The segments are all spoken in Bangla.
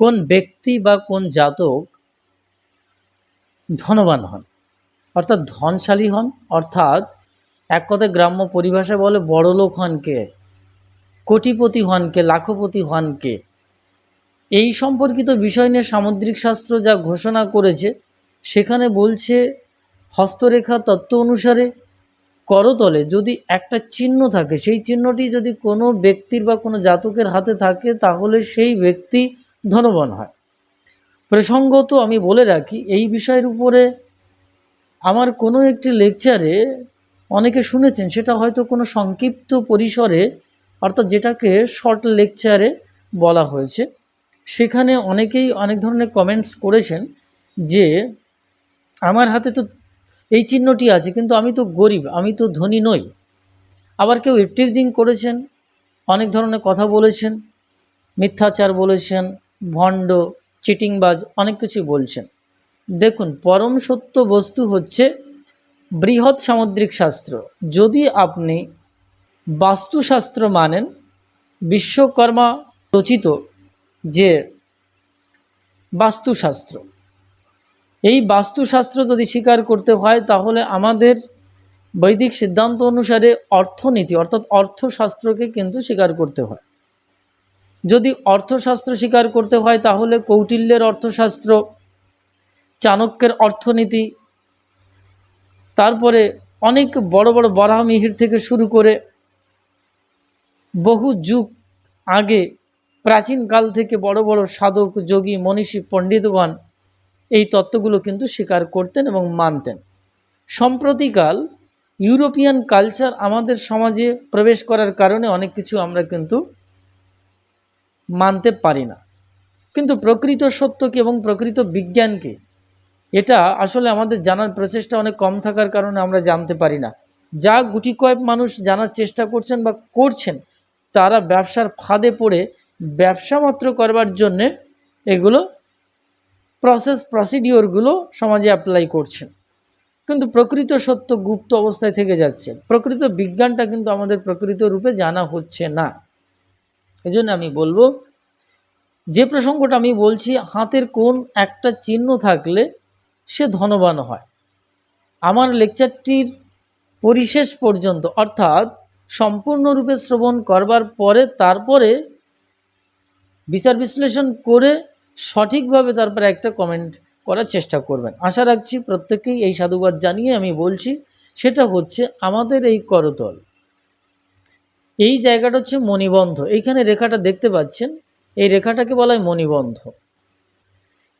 কোন ব্যক্তি বা কোন জাতক ধনবান হন? অর্থাৎ ধনশালী হন, অর্থাৎ এক কথায় গ্রাম্য পরিভাষায় বলে বড়লোক হন কে? কোটিপতি হন কে? লাখপতি হন কে? এই সম্পর্কিত বিষয় নিয়ে সামুদ্রিক শাস্ত্র যা ঘোষণা করেছে, সেখানে বলছে, হস্তরেখা তত্ত্ব অনুসারে করতলে যদি একটা চিহ্ন থাকে, সেই চিহ্নটি যদি কোনো ব্যক্তির বা কোনো জাতকের হাতে থাকে, তাহলে সেই ব্যক্তি ধনবান হয়। প্রসঙ্গত আমি বলে রাখি, এই বিষয়ের উপরে আমার কোনো একটি লেকচারে অনেকে শুনেছেন, সেটা হয়তো কোনো সংক্ষিপ্ত পরিসরে, অর্থাৎ যেটাকে শর্ট লেকচারে বলা হয়েছে। সেখানে অনেকেই অনেক ধরনের কমেন্টস করেছেন যে, আমার হাতে তো এই চিহ্নটি আছে, কিন্তু আমি তো গরিব, আমি তো ধনী নই। আবার কেউ ইফটিজিং করেছেন, অনেক ধরনের কথা বলেছেন, মিথ্যাচার বলেছেন ভণ্ড, চিটিংবাজ অনেক কিছু বলছেন। দেখুন, পরম সত্য বস্তু হচ্ছে বৃহৎ সামুদ্রিক শাস্ত্র। যদি আপনি বাস্তুশাস্ত্র মানেন, বিশ্বকর্মা রচিত যে বাস্তুশাস্ত্র, এই বাস্তুশাস্ত্র যদি স্বীকার করতে হয়, তাহলে আমাদের বৈদিক সিদ্ধান্ত অনুসারে অর্থনীতি, অর্থাৎ অর্থশাস্ত্রকে কিন্তু স্বীকার করতে হয়। যদি অর্থশাস্ত্র স্বীকার করতে হয়, তাহলে কৌটিল্যের অর্থশাস্ত্র, চাণক্যের অর্থনীতি, তারপরে অনেক বড় বড় বরাহমিহির থেকে শুরু করে বহু যুগ আগে প্রাচীনকাল থেকে বড় বড় সাধক, যোগী, মনীষী, পণ্ডিতগণ এই তত্ত্বগুলো কিন্তু স্বীকার করতেন এবং মানতেন। সম্প্রতিকাল ইউরোপিয়ান কালচার আমাদের সমাজে প্রবেশ করার কারণে অনেক কিছু আমরা কিন্তু মানতে পারি না। কিন্তু প্রকৃত সত্যকে এবং প্রকৃত বিজ্ঞানকে এটা আসলে আমাদের জানার প্রচেষ্টা অনেক কম থাকার কারণে আমরা জানতে পারি না। যা গুটি কয়েক মানুষ জানার চেষ্টা করছেন বা করছেন, তারা ব্যবসার ফাঁদে পড়ে ব্যবসা মাত্র করবার জন্যে এগুলো প্রসেস প্রসিডিওরগুলো সমাজে অ্যাপ্লাই করছেন। কিন্তু প্রকৃত সত্য গুপ্ত অবস্থায় থেকে যাচ্ছে। প্রকৃত বিজ্ঞানটা কিন্তু আমাদের প্রকৃত রূপে জানা হচ্ছে না। এই জন্য আমি বলব, যে প্রসঙ্গটা আমি বলছি, হাতের কোন একটা চিহ্ন থাকলে সে ধনবান হয়। আমার লেকচারটির পরিশেষ পর্যন্ত, অর্থাৎ সম্পূর্ণরূপে শ্রবণ করবার পরে, তারপরে বিচার বিশ্লেষণ করে সঠিকভাবে তারপরে একটা কমেন্ট করার চেষ্টা করবেন। আশা রাখছি প্রত্যেকেই এই সাধুবাদ জানিয়ে আমি বলছি, সেটা হচ্ছে আমাদের এই করতল। এই জায়গাটা হচ্ছে মণিবন্ধ। এইখানে রেখাটা দেখতে পাচ্ছেন, এই রেখাটাকে বলা হয় মণিবন্ধ।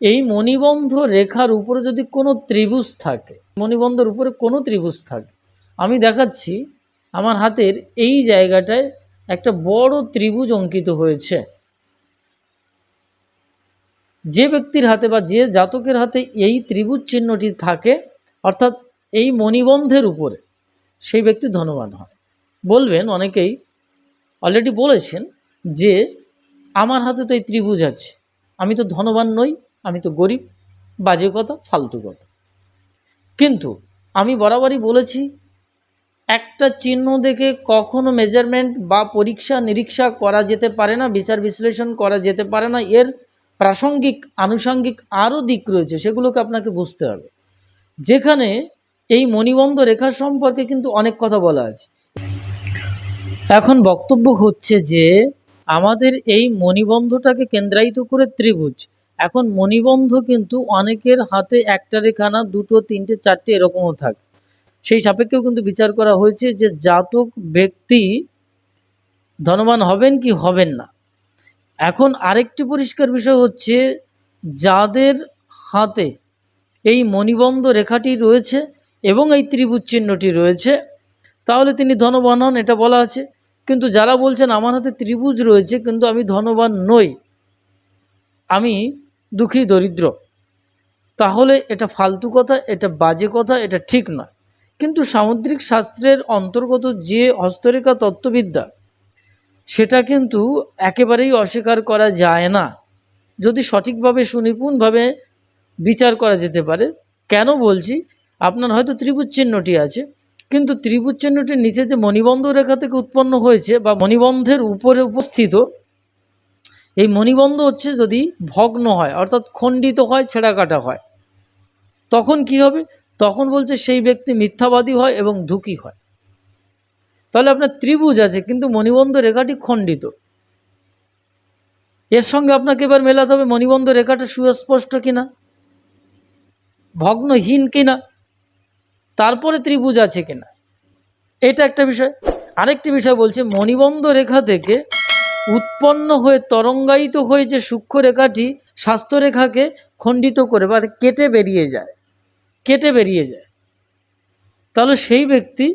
এই মণিবন্ধ রেখার উপরে যদি কোনো ত্রিভুজ থাকে, মণিবন্ধের উপরে কোনো ত্রিভুজ থাকে, আমি দেখাচ্ছি, আমার হাতের এই জায়গাটায় একটা বড় ত্রিভুজ অঙ্কিত হয়েছে। যে ব্যক্তির হাতে বা যে জাতকের হাতে এই ত্রিভুজ চিহ্নটি থাকে, অর্থাৎ এই মণিবন্ধের উপরে, সেই ব্যক্তি ধনবান হয়। বলবেন অনেকেই অলরেডি বলেছেন যে আমার হাতে তো এই ত্রিভুজ আছে। আমি তো ধনবান নই, আমি তো গরিব, বাজে কথা, ফালতু কথা। কিন্তু আমি বরাবরই বলেছি, একটা চিহ্ন দেখে কখনো মেজারমেন্ট বা পরীক্ষা নিরীক্ষা করা যেতে পারে না, বিচার বিশ্লেষণ করা যেতে পারে না। এর প্রাসঙ্গিক, আনুষঙ্গিক আরও দিক রয়েছে, সেগুলোকে আপনাকে বুঝতে হবে। যেখানে এই মণিবন্ধ রেখা সম্পর্কে কিন্তু অনেক কথা বলা আছে। এখন বক্তব্য হচ্ছে যে, আমাদের এই মণিবন্ধটাকে কেন্দ্রায়িত করে ত্রিভুজ। এখন মণিবন্ধ কিন্তু অনেকের হাতে একটা রেখানা দুটো, তিনটে, চারটে এরকমও থাকে। সেই সাপেক্ষেও কিন্তু বিচার করা হয়েছে যে, জাতক ব্যক্তি ধনবান হবেন কি হবেন না। এখন আরেকটি পরিষ্কার বিষয় হচ্ছে, যাদের হাতে এই মণিবন্ধ রেখাটি রয়েছে এবং এই ত্রিভুজ চিহ্নটি রয়েছে, তাহলে তিনি ধনবান হন, এটা বলা আছে। কিন্তু যারা বলছেন আমার হাতে ত্রিভুজ রয়েছে, কিন্তু আমি ধনবান নই, আমি দুঃখী দরিদ্র, তাহলে এটা ফালতু কথা, এটা বাজে কথা, এটা ঠিক নয়। কিন্তু সামুদ্রিক শাস্ত্রের অন্তর্গত যে হস্তরেখা তত্ত্ববিদ্যা, সেটা কিন্তু একেবারেই অস্বীকার করা যায় না। যদি সঠিকভাবে সুনিপুণভাবে বিচার করা যেতে পারে, কেন বলছি? আপনার হয়তো ত্রিভুজ চিহ্নটি আছে। কিন্তু ত্রিভুজ চিহ্নটির নিচে যে মণিবন্ধ রেখা থেকে উৎপন্ন হয়েছে বা মণিবন্ধের উপরে উপস্থিত, এই মণিবন্ধ হচ্ছে যদি ভগ্ন হয়, অর্থাৎ খণ্ডিত হয়, ছেঁড়া কাটা হয়, তখন কি হবে? তখন বলছে সেই ব্যক্তি মিথ্যাবাদী হয় এবং দুঃখী হয়। তাহলে আপনার ত্রিভুজ আছে, কিন্তু মণিবন্ধ রেখাটি খণ্ডিত। এর সঙ্গে আপনাকে এবার মেলাতে হবে মণিবন্ধ রেখাটা সুস্পষ্ট কিনা, ভগ্নহীন কিনা। তারপরে ত্রিভুজ আছে কিনা? এটা একটা বিষয়। আরেকটি বিষয় বলছে, মণিবন্ধ রেখা থেকে উৎপন্ন হয়ে তরঙ্গায়িত হয়ে যে সূক্ষ্ম রেখাটি স্বাস্থ্যরেখাকে খণ্ডিত করে বা কেটে বেরিয়ে যায়, কেটে বেরিয়ে যায়, তাহলে সেই ব্যক্তি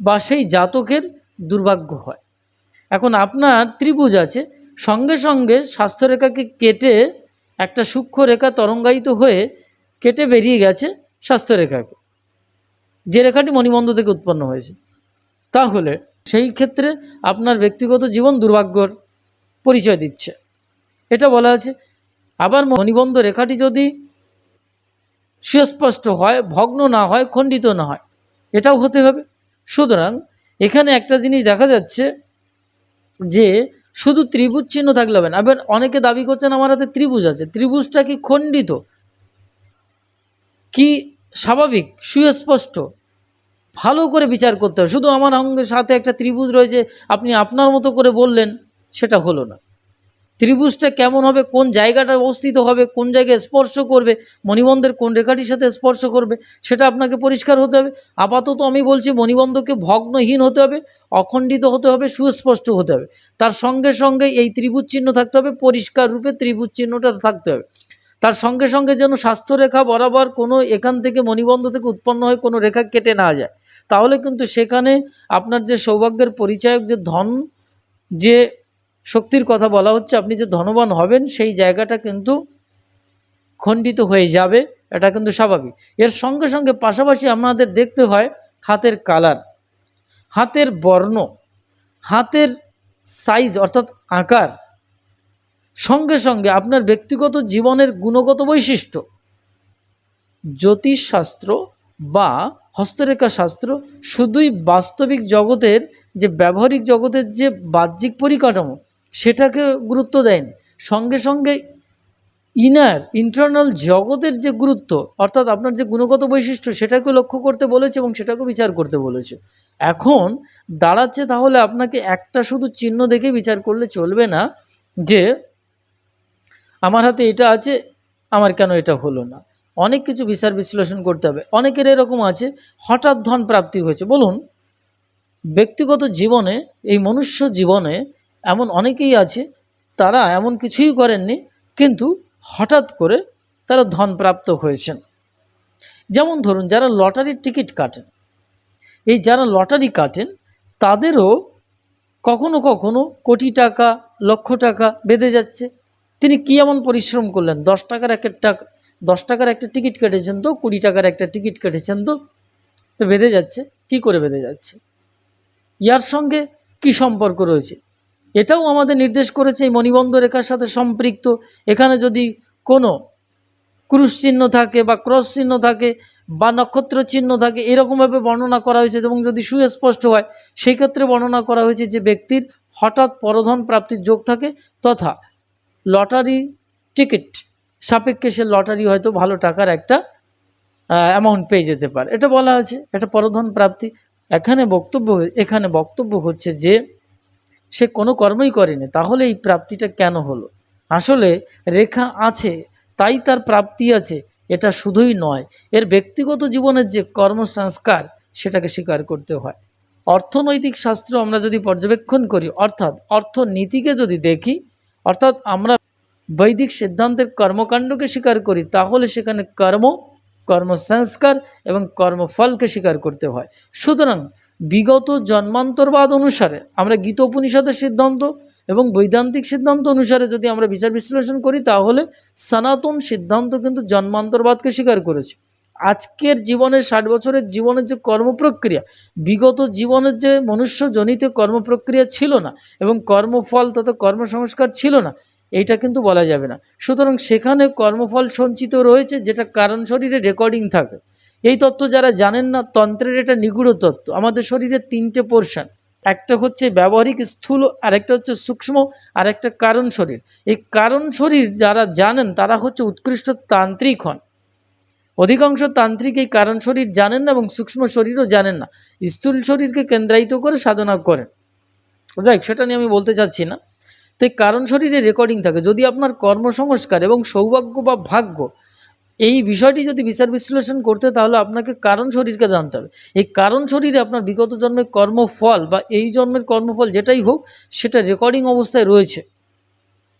বা সেই জাতকের দুর্ভাগ্য হয়। এখন আপনার ত্রিভুজ আছে, সঙ্গে সঙ্গে স্বাস্থ্যরেখাকে কেটে একটা সূক্ষ্ম রেখা তরঙ্গায়িত হয়ে কেটে বেরিয়ে গেছে স্বাস্থ্যরেখাকে। যে রেখাটি মণিবন্ধ থেকে উৎপন্ন হয়েছে। তাহলে সেই ক্ষেত্রে আপনার ব্যক্তিগত জীবন দুর্ভাগ্যর পরিচয় দিচ্ছে। এটা বলা আছে, আবার মণিবন্ধ রেখাটি যদি সুস্পষ্ট হয়, ভগ্ন না হয়, খণ্ডিত না হয়, এটাও হতে হবে। সুতরাং এখানে একটা জিনিস দেখা যাচ্ছে যে শুধু ত্রিভুজ চিহ্ন থাকলে হবে না। আবার অনেকে দাবি করছেন আমার হাতে ত্রিভুজ আছে। ত্রিভুজটা কি খণ্ডিত? কি স্বাভাবিক? সুস্পষ্ট? ভালো করে বিচার করতে হবে। শুধু আমার অঙ্গের সাথে একটা ত্রিভুজ রয়েছে, আপনি আপনার মতো করে বললেন, সেটা হলো না। ত্রিভুজটা কেমন হবে, কোন জায়গাটা অবস্থিত হবে, কোন জায়গায় স্পর্শ করবে, মণিবন্ধের কোন রেখাটির সাথে স্পর্শ করবে, সেটা আপনাকে পরিষ্কার হতে হবে। আপাতত আমি বলছি, মণিবন্ধকে ভগ্নহীন হতে হবে, অখণ্ডিত হতে হবে, সুস্পষ্ট হতে হবে। তার সঙ্গে সঙ্গে এই ত্রিভুজ চিহ্ন থাকতে হবে, পরিষ্কার রূপে ত্রিভুজ চিহ্নটা থাকতে হবে। তার সঙ্গে সঙ্গে যেন স্বাস্থ্যরেখা বরাবর কোনো এখান থেকে মণিবন্ধ থেকে উৎপন্ন হয়ে কোনো রেখা কেটে না যায়। তাহলে কিন্তু সেখানে আপনার যে সৌভাগ্যের পরিচায়ক, যে ধন, যে শক্তির কথা বলা হচ্ছে, আপনি যে ধনবান হবেন, সেই জায়গাটা কিন্তু খণ্ডিত হয়ে যাবে। এটা কিন্তু স্বাভাবিক। এর সঙ্গে সঙ্গে পাশাপাশি আমাদের দেখতে হয় হাতের কালার, হাতের বর্ণ, হাতের সাইজ অর্থাৎ আকার। সঙ্গে সঙ্গে আপনার ব্যক্তিগত জীবনের গুণগত বৈশিষ্ট্য, জ্যোতিষশাস্ত্র বা হস্তরেখা শাস্ত্র শুধুই বাস্তবিক জগতের যে ব্যবহারিক জগতের যে বাহ্যিক পরিকাঠামো, সেটাকে গুরুত্ব দেয়নি। সঙ্গে সঙ্গে ইনার ইন্টারনাল জগতের যে গুরুত্ব, অর্থাৎ আপনার যে গুণগত বৈশিষ্ট্য, সেটাকে লক্ষ্য করতে বলেছে এবং সেটাকে বিচার করতে বলেছে। এখন দাঁড়াচ্ছে তাহলে আপনাকে একটা শুধু চিহ্ন দেখে বিচার করলে চলবে না যে, আমার হাতে এটা আছে, আমার কেন এটা হলো না? অনেক কিছু বিচার বিশ্লেষণ করতে হবে। অনেকের এরকম আছে, হঠাৎ ধন প্রাপ্তি হয়েছে। বলুন, ব্যক্তিগত জীবনে, এই মনুষ্য জীবনে এমন অনেকেই আছে, তারা এমন কিছুই করেননি, কিন্তু হঠাৎ করে তারা ধন প্রাপ্ত হয়েছেন। যেমন ধরুন, যারা লটারির টিকিট কাটেন, এই যারা লটারি কাটেন, তাদেরও কখনো কখনো কোটি টাকা, লক্ষ টাকা বেঁধে যাচ্ছে। তিনি কী এমন পরিশ্রম করলেন? দশ টাকার একটা টাকা দশ টাকার একটা টিকিট কেটেছেন তো, কুড়ি টাকার একটা টিকিট কেটেছেন তো তো বেঁধে যাচ্ছে। কি করে বেঁধে যাচ্ছে? ইয়ার সঙ্গে কি সম্পর্ক রয়েছে? এটাও আমাদের নির্দেশ করেছে এই মণিবন্ধ রেখার সাথে সম্পৃক্ত। এখানে যদি কোনো ক্রুশ চিহ্ন থাকে বা ক্রস চিহ্ন থাকে বা নক্ষত্র চিহ্ন থাকে, এরকমভাবে বর্ণনা করা হয়েছে এবং যদি সুস্পষ্ট হয় সেই ক্ষেত্রে বর্ণনা করা হয়েছে যে ব্যক্তির হঠাৎ পরধন প্রাপ্তির যোগ থাকে তথা লটারি টিকিট সাপেক্ষে সে লটারি হয়তো ভালো টাকার একটা অ্যামাউন্ট পেয়ে যেতে পারে। এটা বলা আছে এটা পরধন প্রাপ্তি। এখানে বক্তব্য এখানে বক্তব্য হচ্ছে যে, সে কোনো কর্মই করেনি, তাহলে এই প্রাপ্তিটা কেন হলো? আসলে রেখা আছে, তাই তার প্রাপ্তি আছে, এটা শুধুই নয়, এর ব্যক্তিগত জীবনের যে কর্মসংস্কার, সেটাকে স্বীকার করতে হয়। অর্থনৈতিক শাস্ত্র আমরা যদি পর্যবেক্ষণ করি, অর্থাৎ অর্থনীতিকে যদি দেখি, অর্থাৎ আমরা বৈদিক সিদ্ধান্তের কর্মকাণ্ডকে স্বীকার করি, তাহলে সেখানে কর্ম, কর্মসংস্কার এবং কর্মফলকে স্বীকার করতে হয়। সুতরাং বিগত জন্মান্তরবাদ অনুসারে আমরা গীত উপনিষদের সিদ্ধান্ত এবং বৈদান্তিক সিদ্ধান্ত অনুসারে যদি আমরা বিচার বিশ্লেষণ করি, তাহলে সনাতন সিদ্ধান্ত কিন্তু জন্মান্তরবাদকে স্বীকার করেছে। আজকের জীবনের ষাট বছরের জীবনের যে কর্মপ্রক্রিয়া, বিগত জীবনের যে মনুষ্যজনিত কর্মপ্রক্রিয়া ছিল না এবং কর্মফল তথা কর্মসংস্কার ছিল না এইটা কিন্তু বলা যাবে না। সুতরাং সেখানে কর্মফল সঞ্চিত রয়েছে, যেটা কারণ শরীরে রেকর্ডিং থাকে। এই তত্ত্ব যারা জানেন না, তন্ত্রের এটা নিগুড় তত্ত্ব। আমাদের শরীরে তিনটে পোর্শন একটা হচ্ছে ব্যবহারিক স্থূল, আরেকটা হচ্ছে সূক্ষ্ম আর একটা কারণ শরীর। এই কারণ শরীর যারা জানেন, তারা হচ্ছে উৎকৃষ্ট তান্ত্রিক হন। অধিকাংশ তান্ত্রিক এই কারণ শরীর জানেন না এবং সূক্ষ্ম শরীরও জানেন না। স্থূল শরীরকে কেন্দ্রায়িত করে সাধনা করেন। যাই সেটা নিয়ে আমি বলতে চাচ্ছি না। তো এই কারণ শরীরে রেকর্ডিং থাকে। যদি আপনার কর্মসংস্কার এবং সৌভাগ্য বা ভাগ্য এই বিষয়টি যদি বিচার বিশ্লেষণ করতে, তাহলে আপনাকে কারণ শরীরকে জানতে হবে। এই কারণ শরীরে আপনার বিগত জন্মের কর্মফল বা এই জন্মের কর্মফল যেটাই হোক, সেটা রেকর্ডিং অবস্থায় রয়েছে।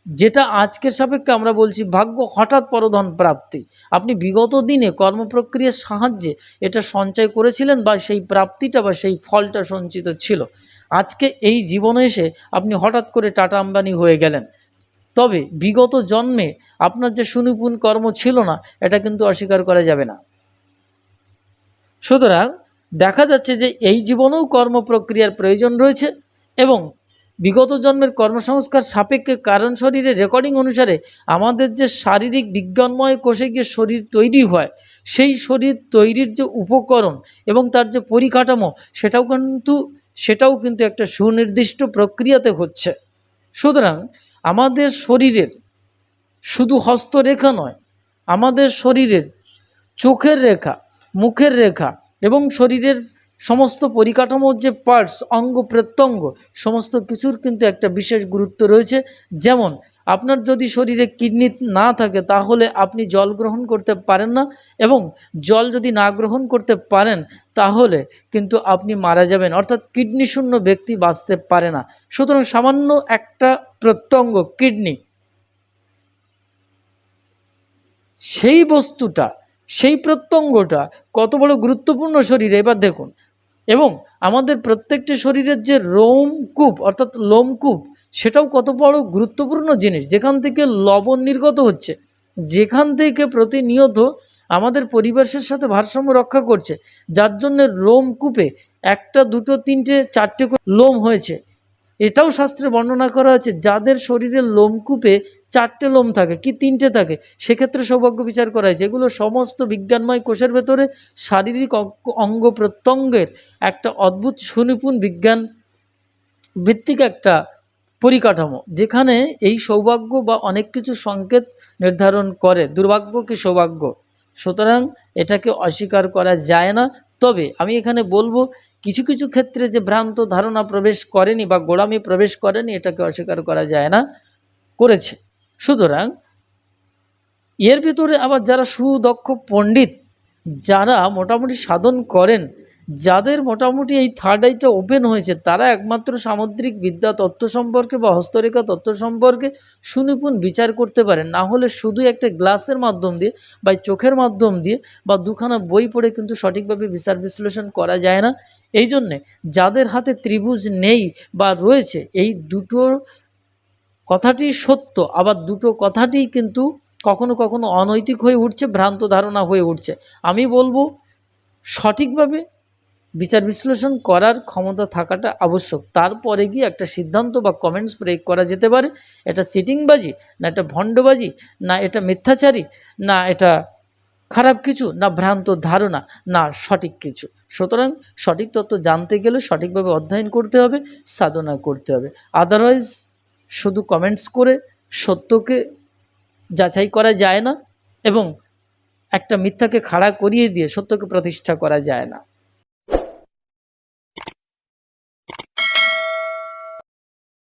যেটা আজকের সাপেক্ষে আমরা বলছি ভাগ্য হঠাৎ পরধন প্রাপ্তি। আপনি বিগত দিনে কর্মপ্রক্রিয়ার সাহায্যে এটা সঞ্চয় করেছিলেন বা সেই প্রাপ্তিটা বা সেই ফলটা সঞ্চিত ছিল। আজকে এই জীবনে এসে আপনি হঠাৎ করে টাটা আম্বানি হয়ে গেলেন। তবে বিগত জন্মে আপনার যে সুনিপুণ কর্ম ছিল না, এটা কিন্তু অস্বীকার করা যাবে না। সুতরাং দেখা যাচ্ছে যে এই জীবনেও কর্ম প্রক্রিয়ার প্রয়োজন রয়েছে এবং বিগত জন্মের কর্মসংস্কার সাপেক্ষে কারণ শরীরের রেকর্ডিং অনুসারে আমাদের যে শারীরিক বিজ্ঞানময় কোষে গিয়ে শরীর তৈরি হয়, সেই শরীর তৈরির যে উপকরণ এবং তার যে পরিকাঠামো, সেটাও কিন্তু সেটাও কিন্তু একটা সুনির্দিষ্ট প্রক্রিয়াতে হচ্ছে। সুতরাং আমাদের শরীরের শুধু হস্তরেখা নয়, আমাদের শরীরের চোখের রেখা, মুখের রেখা এবং শরীরের সমস্ত পরিকাঠামোর যে পার্টস অঙ্গ, প্রত্যঙ্গ, সমস্ত কিছুর কিন্তু একটা বিশেষ গুরুত্ব রয়েছে। যেমন আপনার যদি শরীরে কিডনি না থাকে, তাহলে আপনি জল গ্রহণ করতে পারেন না এবং জল যদি না গ্রহণ করতে পারেন, তাহলে কিন্তু আপনি মারা যাবেন। অর্থাৎ কিডনি শূন্য ব্যক্তি বাঁচতে পারে না। সুতরাং সামান্য একটা প্রত্যঙ্গ, কিডনি। সেই বস্তুটা, সেই প্রত্যঙ্গটা কত বড় গুরুত্বপূর্ণ শরীরে, এবার দেখুন। এবং আমাদের প্রত্যেকটি শরীরের যে রোমকূপ অর্থাৎ লোমকূপ সেটাও কত বড় গুরুত্বপূর্ণ জিনিস। যেখান থেকে লবণ নির্গত হচ্ছে, যেখান থেকে প্রতিনিয়ত আমাদের পরিবেশের সাথে ভারসাম্য রক্ষা করছে, যার জন্য লোমকূপে একটা, দুটো, তিনটে, চারটে লোম হয়েছে। এটাও শাস্ত্রে বর্ণনা করা আছে, যাদের শরীরের লোমকূপে চারটে লোম থাকে, কি তিনটে থাকে, সেক্ষেত্রে সৌভাগ্য বিচার করা হয়েছে। এগুলো সমস্ত বিজ্ঞানময় কোষের ভেতরে শারীরিক অঙ্গ প্রত্যঙ্গের একটা অদ্ভুত সুনিপুণ বিজ্ঞান ভিত্তিক একটা পরিকাঠামো, যেখানে এই সৌভাগ্য বা অনেক কিছু সংকেত নির্ধারণ করে। দুর্ভাগ্য কি সৌভাগ্য? সুতরাং এটাকে অস্বীকার করা যায় না। তবে আমি এখানে বলব, কিছু কিছু ক্ষেত্রে যে ভ্রান্ত ধারণা প্রবেশ করেনি বা গোড়ামি প্রবেশ করেনি, এটাকে অস্বীকার করা যায় না। করেছে। সুতরাং এর ভিতরে আবার যারা সুদক্ষ পণ্ডিত, যারা মোটামুটি সাধন করেন যাদের মোটামুটি এই থার্ড আইটা ওপেন হয়েছে, তারা একমাত্র সামুদ্রিক বিদ্যা তত্ত্ব সম্পর্কে বা হস্তরেখা তত্ত্ব সম্পর্কে সুনিপুণ বিচার করতে পারেন না হলে শুধু একটা গ্লাসের মাধ্যম দিয়ে বা চোখের মাধ্যম দিয়ে বা দুখানা বই পড়ে কিন্তু সঠিকভাবে বিচার বিশ্লেষণ করা যায় না। এই জন্যে যাদের হাতে ত্রিভুজ নেই বা রয়েছে, এই দুটো কথাটি সত্য। আবার দুটো কথাটি কিন্তু কখনো কখনো অনৈতিক হয়ে উঠছে, ভ্রান্ত ধারণা হয়ে উঠছে। আমি বলব, সঠিকভাবে বিচার বিশ্লেষণ করার ক্ষমতা থাকাটা আবশ্যক। তারপরে গিয়ে একটা সিদ্ধান্ত বা কমেন্টস প্রয়োগ করা যেতে পারে। এটা সিটিংবাজি না এটা ভণ্ডবাজি, না এটা মিথ্যাচারী, না এটা খারাপ কিছু, না ভ্রান্ত ধারণা, না সঠিক কিছু। সুতরাং সঠিক তত্ত্ব জানতে গেলে সঠিকভাবে অধ্যয়ন করতে হবে, সাধনা করতে হবে। আদারওয়াইজ শুধু কমেন্টস করে সত্যকে যাচাই করা যায় না এবং একটা মিথ্যাকে খাড়া করিয়ে দিয়ে সত্যকে প্রতিষ্ঠা করা যায় না।